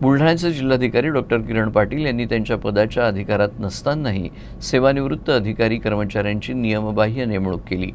बुलढाण्याचे जिल्हाधिकारी डॉक्टर किरण पाटील यांनी त्यांच्या पदाच्या अधिकारात नसतानाही सेवानिवृत्त अधिकारी कर्मचाऱ्यांची नियमबाह्य नेमणूक केली.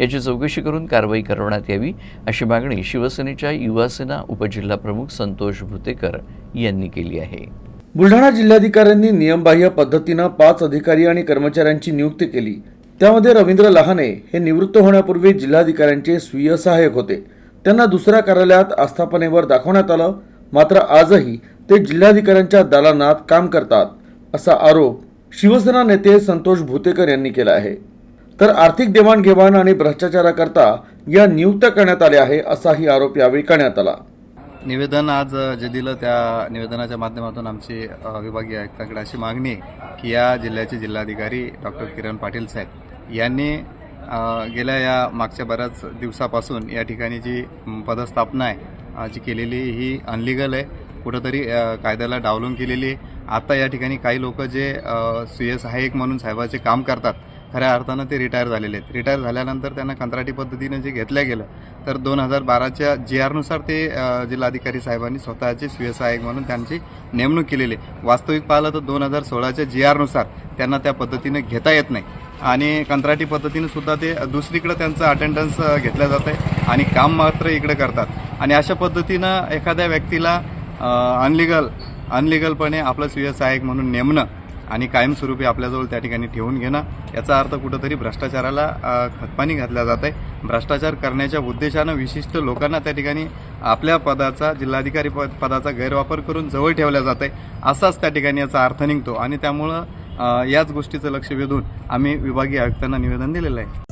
याची चौकशी करून कारवाई करण्यात यावी अशी मागणी शिवसेनेच्या युवासेना उपजिल्हाप्रमुख संतोष भुतेकर यांनी केली आहे. बुलढाणा जिल्हाधिकाऱ्यांनी नियमबाह्य पद्धतीनं पाच अधिकारी आणि कर्मचाऱ्यांची नियुक्ती केली. त्यामध्ये रवींद्र लहाने हे निवृत्त होण्यापूर्वी जिल्हाधिकाऱ्यांचे स्वीय सहाय्यक होते. त्यांना दुसऱ्या कार्यालयात आस्थापनेवर दाखवण्यात आलं. मात्र आजही ते जिल्हाधिकाऱ्यांच्या दालनात काम करतात असा आरोप शिवसेना नेते संतोष भुतेकर यांनी केला आहे. तर आर्थिक देवाणघेवाण आणि भ्रष्टाचाराकरता या नियुक्त करण्यात आल्या आहे असाही आरोप यावेळी करण्यात आला. निवेदन आज जे दिलं त्या निवेदनाच्या माध्यमातून आमची विभागीय आयुक्तांकडे अशी मागणी आहे की या जिल्ह्याचे जिल्हाधिकारी डॉक्टर किरण पाटील साहेब यांनी गेल्या या मागच्या बऱ्याच दिवसापासून या ठिकाणी जी पदस्थापना आहे जी केलेली ही अनलिगल आहे. कुठंतरी कायद्याला डावलून केलेली आहे. आता या ठिकाणी काही लोक जे सी एस हायक म्हणून साहेबाचे काम करतात खऱ्या अर्थानं ते रिटायर झालेले आहेत. रिटायर झाल्यानंतर त्यांना कंत्राटी पद्धतीने जे घेतलं गेलं तर दोन हजार बाराच्या जी आरनुसार ते जिल्हाधिकारी साहेबांनी स्वतःचे स्वीय सहाय्यक म्हणून त्यांची नेमणूक केलेली आहे. वास्तविक पाहिलं तर दोन हजार सोळाच्या जी आरनुसार त्यांना त्या पद्धतीने घेता येत नाही. आणि कंत्राटी पद्धतीने सुद्धा ते दुसरीकडं त्यांचं अटेंडन्स घेतलं जातं आहे आणि काम मात्र इकडे करतात. आणि अशा पद्धतीनं एखाद्या व्यक्तीला अनलिगल अनलिगलपणे आपलं स्वीय सहाय्यक म्हणून नेमणं आणि कायमस्वरूपी आपल्याजवळ त्या ठिकाणी ठेवून घेणं याचा अर्थ कुठंतरी भ्रष्टाचाराला खतपाणी घातल्या जात आहे. भ्रष्टाचार करण्याच्या उद्देशानं विशिष्ट लोकांना त्या ठिकाणी आपल्या पदाचा जिल्हाधिकारी पद पदाचा गैरवापर करून जवळ ठेवल्या जात आहे. असाच त्या ठिकाणी याचा अर्थ निघतो आणि त्यामुळं याच गोष्टीचं लक्ष वेधून आम्ही विभागीय आयुक्तांना निवेदन दिलेलं आहे.